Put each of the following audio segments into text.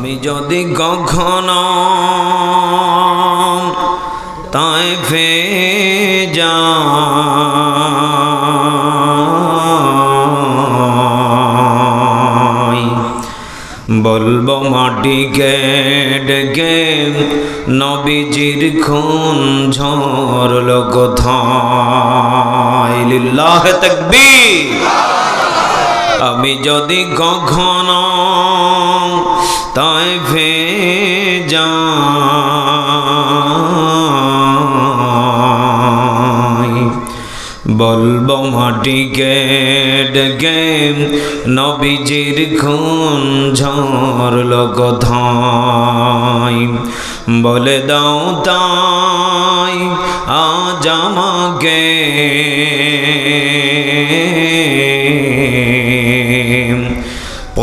আমি যদি কখনো তাই ফে যাই, বলব মাটিকে ডেকে নবীজির খুন ঝরল কোথায়? লিল্লাহ তাকবীর। আমি যদি কখনো তাই যাই বলব মাটিকে ডেকে নবীজির খুন ঝরল কোথায়? বলে দাও তাই আজ আমাকে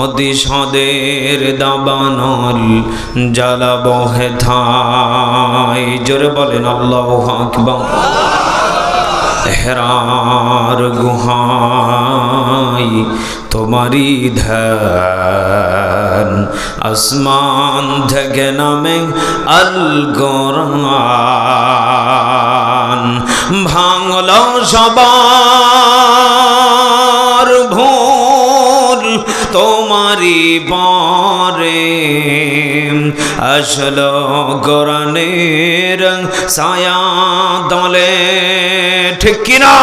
প্রতিশদের দাবানল জ্বালা বহে থাই জোরে বলেন, আল্লাহ আকবার। হেরার গুহাই তোমারি ধ্যান। আসমান থেকে নামে আল গোরান ভাঙল সবার তোমারি পরে আসলো গোরানের সায়া দলে, ঠিক কিনা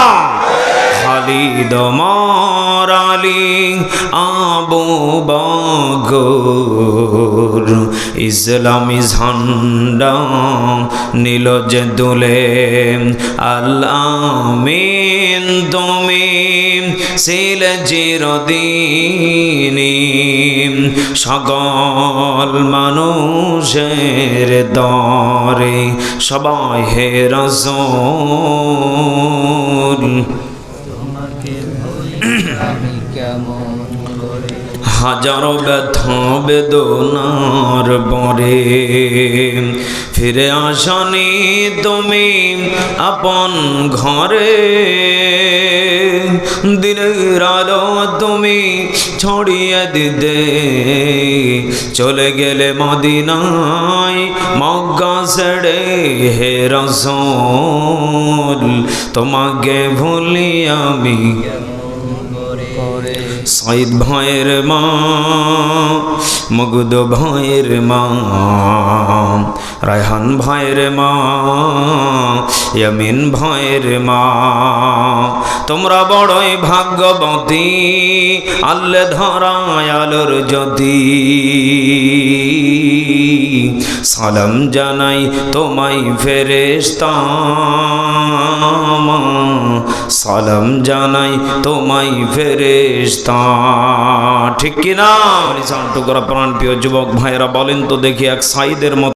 খালিদ মরালি আবু বগর ইসলামী ঝান্ডা নীল যে দুলে আল্লামিন তুমি শিল চিরদিনী সকল মানুষের দরে, সবাই হে কেমন হাজারো ব্যথা বেদনার পরে ফিরে আসনি তুমি আপন ঘরে। দিনের আলো তুমি ছড়িয়ে দিতে। চলে গেলে মদিনায় মগ্গা ছেড়ে, হে রসল, তোমাকে ভুলি আমি। সাইদ ভয়ের মা, মগুদ ভয়ের মা, রায়হান ভয়ের মা, ইয়ামিন ভয়ের মা। তোমরা বড়ই ভাগ্যবতী। আল্লে ধরায় আলোর জ্যোতি সালাম জানাই তোমায় ফেরেস্তা সালাম জানাই তোমায় ফেরেস্তা ঠিক কিনা? টুকরা প্রাণ প্রিয় যুবক ভাইয়েরা, বলেন তো দেখি এক সাইদের মতো